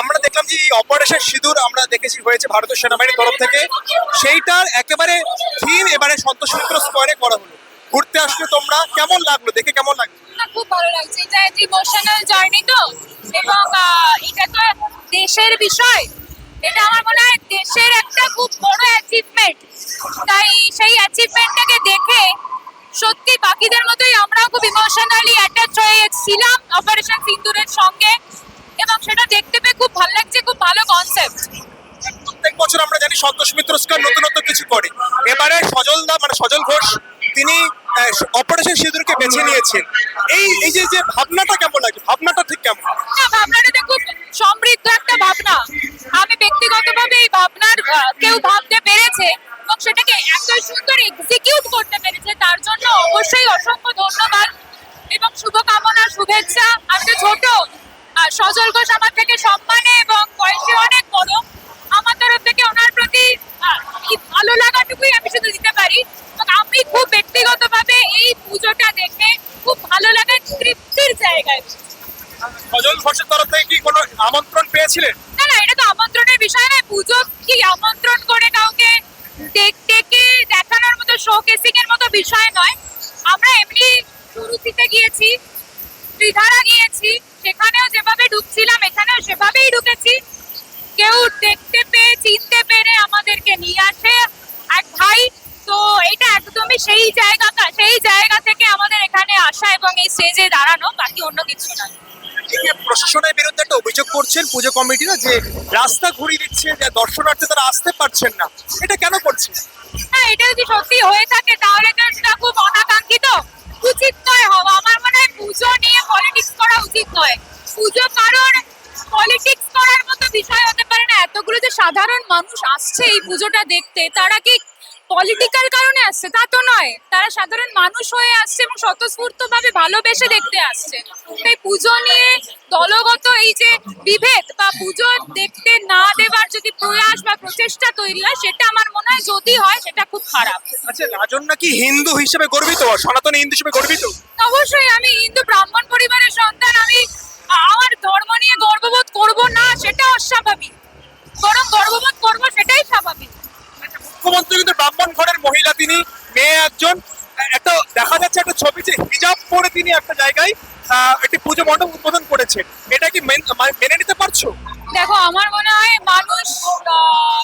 আমরা দেখলাম যে অপারেশন সিঁদুর আমরা দেখেছি হয়েছে ভারতীয় সেনাবাহিনীর তরফ থেকে। সেইটার একেবারে থিম এবারে সন্তোষ মিত্র স্কোয়ারে করা হলো। ঘুরতে আসলে তোমরা কেমন লাগল? দেখে কেমন লাগল? খুব ভালো লাগছে। এটা একটা ইমোশনাল জার্নি তো। এবং এটা তো দেশের বিষয়। এটা আমার মনে হয় দেশের একটা খুব বড় অ্যাচিভমেন্ট তাই সেই অ্যাচিভমেন্টটাকে দেখে সত্যি বাকিদের মতোই আমরাও খুব ইমোশনালি অ্যাটাচ হয়েছিলাম অপারেশন সিন্দুরের সঙ্গে। এবং সেটা দেখতে পেয়ে খুব ভালো লাগছে খুব ভালো কনসেপ্ট প্রত্যেক বছর আমরা জানি সন্তোষ মিত্র স্কোয়ার নতুনত্ব কিছু করে। এবারে সজল দা মানে সজল ঘোষ তিনি অপারেশন সিঁদুরকে বেছে নিয়েছেন। এই এই যে যে ভাবনাটা কেমন লাগে? ভাবনাটা ঠিক কেমন? ভাবনাটা খুব সমৃদ্ধ একটা ভাবনা। আমি ব্যক্তিগতভাবে এই ভাবনার কেউ ভাবতে পেরেছে এবং সেটাকে এত সুন্দর এক্সিকিউট করতে পেরেছে তার জন্য অবশ্যই অসংখ্য ধন্যবাদ এবং শুভকামনা শুভেচ্ছা। আমি তো ছোট সজল ঘোষ আমার থেকে সম্মানে এবং বয়সে অনেক বড়। আমার তরফ থেকে ওনার প্রতি ভালো লাগাটুকুই আমি শুধু দিতে পারি। এবং আমি খুব ব্যক্তিগতভাবে এই পুজোটা দেখে খুব ভালো লাগার তৃপ্তির জায়গায় সজল ঘোষের তরফ থেকে কি কোনো আমন্ত্রণ পেয়েছিলেন না না এটা তো আমন্ত্রণের বিষয় নয় পুজো কি আমন্ত্রণ করে কাউকে দেখ- ডেকে দেখানোর মতো শো কেসিং এর মতো বিষয় নয় আমরা এমনি সুরুচিতে গিয়েছি ত্রিধারা গিয়েছি সেখানেও যেভাবে ঢুকছিলাম এখানেও সেভাবেই ঢুকেছি কেউ দেখতে পেয়ে চিনতে পেরে আমাদেরকে নিয়ে আসে। এক ভাই তো এটা একদমই সেই জায়গাটা সেই জায়গা থেকে আমাদের এখানে আসা এবং এই স্টেজে দাঁড়ানো বাকি অন্য কিছু না। প্রশাসনের বিরুদ্ধে একটা অভিযোগ করছেন পুজো কমিটিরা যে রাস্তা ঘুরিয়ে দিচ্ছে যে দর্শনার্থী তারা আসতে পারছেন না। এটা কেন করছে হ্যাঁ এটা যদি সত্যি হয়ে থাকে তাহলে তো সেটা খুব অনাকাঙ্ক্ষিত সাধারণ মানুষ আসছে এই পুজোটা দেখতে তারা কি পলিটিক্যাল কারণে আসছে? তা তো নয়। তারা সাধারণ মানুষ হয়ে আসছে এবং স্বতঃস্ফূর্ত ভাবে ভালোবেসে দেখতে আসছে। তাই পুজো নিয়ে দলগত এই যে বিভেদ বা পুজো দেখতে না দেওয়ার যদি প্রয়াস বা প্রচেষ্টা তৈরি হয় সেটা আমার মনে হয় যদি হয় সেটা খুব খারাপ। আচ্ছা রাজন নাকি হিন্দু হিসেবে গর্বিত সনাতনী হিন্দু হিসেবে গর্বিত? অবশ্যই আমি হিন্দু ব্রাহ্মণ পরিবারের সন্তান আমি আমার ধর্ম নিয়ে গর্ববোধ করব না সেটা অস্বাভাবিক বরং গর্ববোধ করব সেটাই স্বাভাবিক মুখ্যমন্ত্রী কিন্তু ব্রাহ্মণ ঘরের মহিলা তিনি মেয়ে একজন একটা দেখা যাচ্ছে একটা ছবি যে পরে তিনি একটা জায়গায় একটি পুজো মণ্ডপ উদ্বোধন করেছেন এটা কি মেনে নিতে পারছ? দেখো আমার মনে হয় মানুষ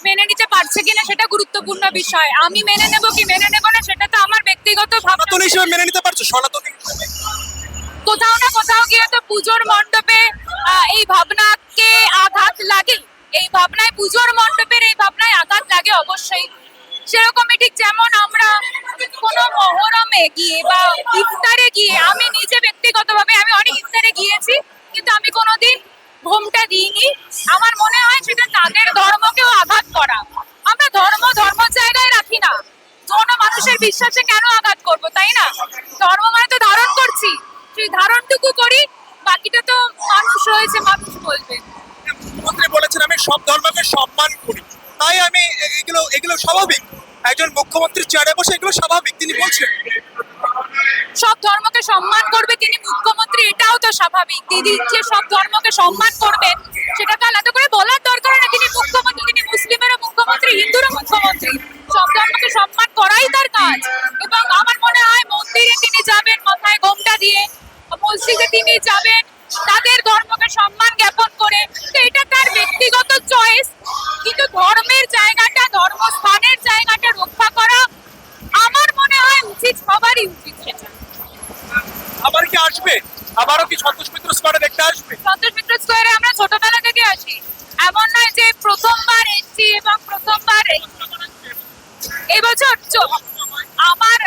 মেনে নিতে পারছে কিনা সেটা গুরুত্বপূর্ণ বিষয়। আমি মেনে নেব কি মেনে নেব না সেটা তো আমার ব্যক্তিগত ভাবনা। সনাতনী হিসেবে মেনে নিতে পারছ? সনাতনী? কোথাও না কোথাও গিয়ে তো পুজোর মণ্ডপে এই ভাবনাকে আঘাত লাগে। এই ভাবনায় পুজোর মণ্ডপের এই ভাবনায় আঘাত লাগে অবশ্যই। সেরকমই ঠিক যেমন আমরা কোনো মহরমে গিয়ে বা ইফতারে গিয়ে আমি নিজে ব্যক্তিগতভাবে, আমি অনেক ইফতারে গিয়েছি, কিন্তু আমি কোনোদিন ঘুমটা দিইনি। আমার মনে হয় সেটা তাদের ধর্মকেও আঘাত করা। আমরা ধর্ম ধর্ম জায়গায় রাখি না। কোনো মানুষের বিশ্বাসে কেন আঘাত করব, তাই না? ধর্ম মানে তো ধারণ করছি। সেই ধারণটুকু করি, বাকিটা তো মানুষ রয়েছে, মানুষ বলবে। মুখ্যমন্ত্রী বলেছেন, আমি সব ধর্মকে সম্মান করি। তাই আমি এগুলো এগুলো স্বাভাবিক। একজন মুখ্যমন্ত্রী চেয়ারে বসে এগুলো স্বাভাবিক, তিনি বলছেন। সব ধর্মকে সম্মান করবে তিনি, মুখ্যমন্ত্রী, এটাও তো স্বাভাবিক। দিদি যে সব ধর্মকে সম্মান করবেন সেটা তো আলাদা করে বলার দরকার না তিনি মুখ্যমন্ত্রী, তিনি মুসলিমেরও মুখ্যমন্ত্রী, হিন্দুরও মুখ্যমন্ত্রী। সব ধর্মকে সম্মান করাই তার কাজ। এবং আমার মনে হয় মন্দিরে তিনি যাবেন, মাথায় ঘোমটা দিয়ে, মসজিদে তিনি যাবেন, তাদের ধর্মকে সম্মান জ্ঞাপন করে তো এটা তার ব্যক্তিগত চয়েস কিন্তু ধর্মের জায়গাটা ধর্মস্থানের জায়গাটা রক্ষা করা আমার মনে হয় উচিত সবারই উচিত সেটা আবার কি আসবে আবারও কি সন্তোষ মিত্র স্কোয়ারে দেখতে আসবে সন্তোষ মিত্র স্কোয়ারে আমরা ছোটবেলা থেকে আসি এমন নয় যে প্রথমবার এসেছি এবং প্রথমবার এই- এবছর চ- আমার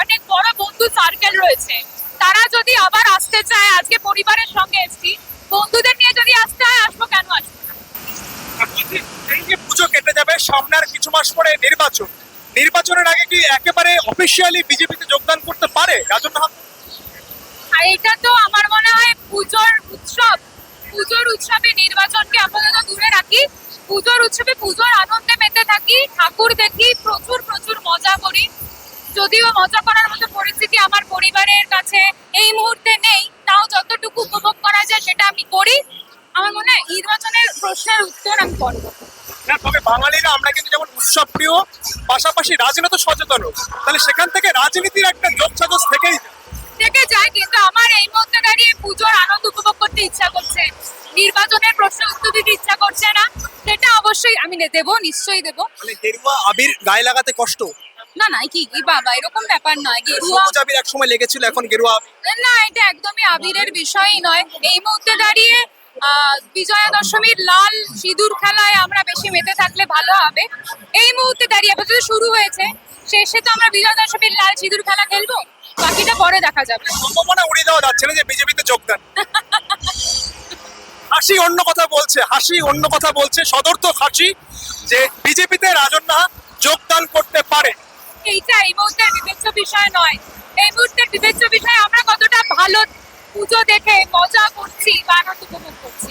অনেক বড় বন্ধু সার্কেল রয়েছে তারা যদি আবার আসতে চায় আজকে পরিবারের সঙ্গে এসেছি বন্ধুদের নিয়ে যদি আসতে হয় আসব কেন আসব আর এই যে পুজো কেটে যাবে সামনে আর কিছু মাস পরে নির্বাচন। নির্বাচনের আগে কি একেবারে অফিসিয়ালি বিজেপিতে যোগদান করতে পারে রাজন আর এটা তো আমার মনে হয় পুজোর উৎসব। পুজোর উৎসবে নির্বাচনকে আপাতত দূরে রাখি। পুজোর উৎসবে পুজোর আনন্দে মেতে থাকি ঠাকুর দেখি প্রচুর প্রচুর মজা করি। যদিও মজা করার প্রশ্নের উত্তর আমি পরে। না, তবে বাঙালিরা আমরা কিন্তু যেমন উৎসব প্রিয় পাশাপাশি রাজনীতি সচেতন তাহলে সেখান থেকে রাজনীতির একটা যোগ সাজস থেকেই থেকে যায় কিন্তু আমার এই মুহূর্তে দাঁড়িয়ে পুজোর আনন্দ উপভোগ করতে ইচ্ছা করছে। নির্বাচনের প্রশ্ন উত্তর দিতে ইচ্ছা করছে না সেটা অবশ্যই আমি দেবো নিশ্চয়ই দেবো। মানে গেরুয়া আবির গায়ে লাগাতে কষ্ট? না না কি কি বাবা এরকম ব্যাপার নয়। গেরুয়া সবুজ আবির এক সময় লেগেছিল এখন গেরুয়া না এটা একদমই আবিরের বিষয়ই নয়। এই মুহূর্তে দাঁড়িয়ে বিজয়া দশমীর লাল সিঁদুর খেলায় আমরা বেশি মেতে থাকলে ভালো হবে। এই মুহূর্তে দাঁড়িয়ে আপাতত শুরু হয়েছে। শেষে তো আমরা বিজয়া দশমীর লাল সিঁদুর খেলা খেলব। বাকিটা পরে দেখা যাবে। সম্ভাবনা উড়িয়ে দেওয়া যাচ্ছে না যে বিজেপিতে যোগদান হাসি অন্য কথা বলছে হাসি অন্য কথা বলছে। সদর্থক হাসি যে বিজেপিতে রাজন্যা যোগদান করতে পারে। এইটা এই মুহূর্তে বিবেচ্য বিষয় নয়। এই মুহূর্তের বিবেচ্য বিষয় আমরা কতটা ভালো পুজো দেখে মজা করছি বা আনন্দ উপভোগ করছি।